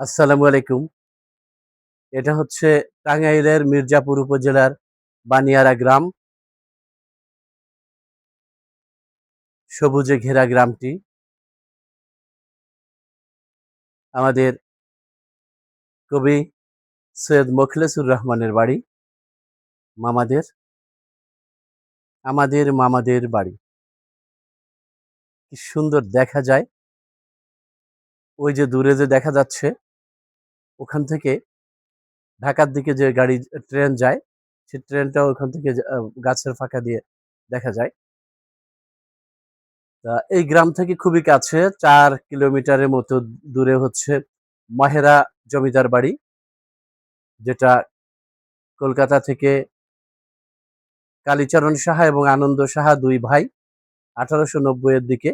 আসসালামু আলাইকুম। এটা হচ্ছে টাঙ্গাইলের মির্জাপুর উপজেলার বানিয়ারা গ্রাম। সবুজে ঘেরা গ্রামটি। আমাদের কবি সৈয়দ মোখলেসুর রহমানের বাড়ি, মামাদের, আমাদের মামাদের বাড়ি। কি সুন্দর দেখা যায়। ওই যে দূরে যে দেখা যাচ্ছে ওখান থেকে ঢাকার দিকে যে গাড়ি, ট্রেন যায়, সে ট্রেনটাও ওখান থেকে গাছের ফাঁকা দিয়ে দেখা যায়। তা এই গ্রাম থেকে খুবই কাছে, চার কিলোমিটারের মতো দূরে হচ্ছে মাহেরা জমিদার বাড়ি, যেটা কলকাতা থেকে কালীচরণ সাহা এবং আনন্দ সাহা দুই ভাই আঠারোশো নব্বইয়ের দিকে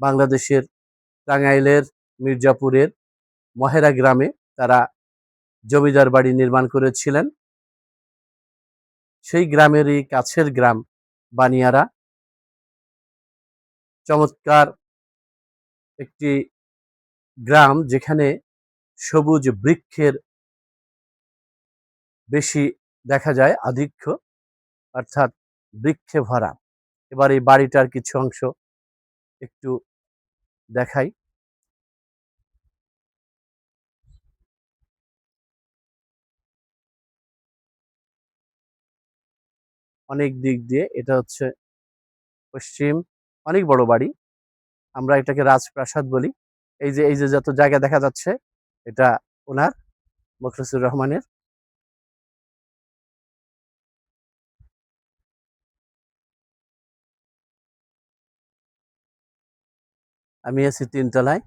বাংলাদেশের টাঙ্গাইলের, মির্জাপুরের মহেরা গ্রামে তারা জমিদার বাড়ি নির্মাণ করেছিলেন। সেই গ্রামেরই কাছের গ্রাম বানিয়ারা। চমৎকার একটি গ্রাম যেখানে সবুজ বৃক্ষের বেশি দেখা যায়, আধিক্য, অর্থাৎ বৃক্ষে ভরা। এবার এই বাড়িটার কিছু অংশ একটু দেখাই। অনেক দিক দিয়ে। এটা হচ্ছে পশ্চিম, অনেক বড় বাড়ি। আমরা এটাকে রাজপ্রাসাদ বলি। এই যে এই যে যত জায়গা দেখা যাচ্ছে, এটা ওনার মুখলিসুর রহমানের। আমি আছি তিনতলায়।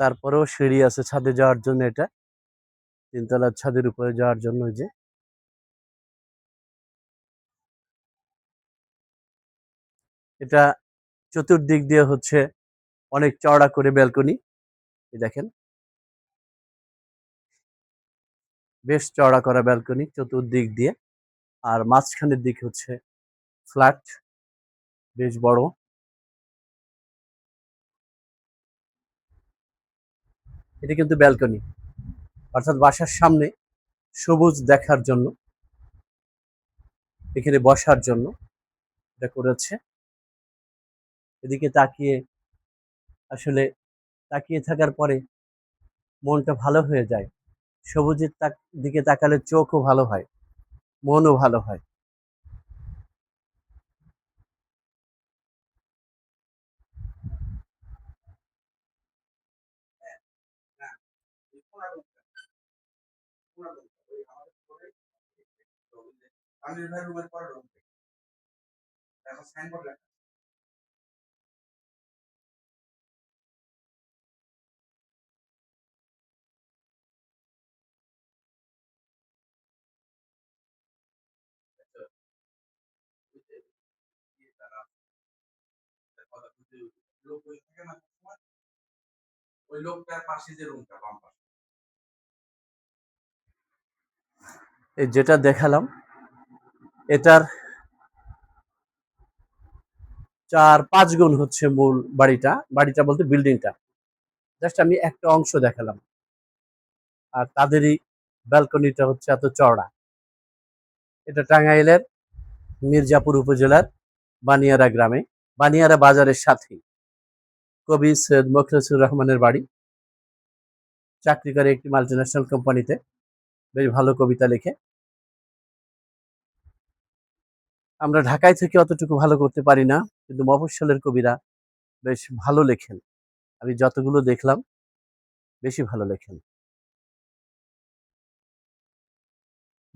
তারপরেও সিঁড়ি আছে ছাদে যাওয়ার জন্য এটা। তিনতলার ছাদের উপরে যাওয়ার জন্য যে এটা চতুর্দিক দিয়ে হচ্ছে অনেক চওড়া করে ব্যালকনি। দেখেন। বেশ চওড়া করা ব্যালকনি চতুর্দিক দিয়ে। আর মাঝখানের দিক হচ্ছে ফ্ল্যাট, বেশ বড়। এটা কিন্তু ব্যালকনি। অর্থাৎ বাসার সামনে সবুজ দেখার জন্য, এখানে বসার জন্য এটা করেছে। এদিকে তাকিয়ে আসলে তাকিয়ে থাকার পরে মনটা ভালো হয়ে যায়। সবুজের দিকে তাকালে চোখও ভালো হয়, মনও ভালো হয়। ভাই রুমের পরে রুম দেখো সাইনবোর্ড লেখা। ওই লোকটার পাশে যে রুমটা, বাম পাশে। এই যেটা দেখালাম, এটার চার পাঁচ গুণ হচ্ছে মূল বাড়িটা। বাড়িটা বলতে বিল্ডিংটা। জাস্ট আমি একটা অংশ দেখালাম। আর তাদেরই ব্যালকনিটা হচ্ছে এত চওড়া। এটা টাঙ্গাইলের মির্জাপুর উপজেলার বানিয়ারা গ্রামে। বানিয়ারা বাজারের সাথেই কবি সৈয়দ মোখলেসুর রহমানের বাড়ি। চাকরি করে একটি মাল্টিন্যাশনাল কোম্পানিতে বেশ ভালো কবিতা লেখে। আমরা ঢাকায় থেকে অতটুকু ভালো করতে পারি না, কিন্তু মফস্বলের কবিরা বেশ ভালো লেখেন। আমি যতগুলো দেখলাম, বেশি ভালো লেখেন।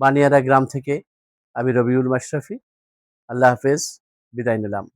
বানিয়ারা গ্রাম থেকে আমি রবিউল মাশরাফি। আল্লাহ হাফেজ, বিদায় নিলাম।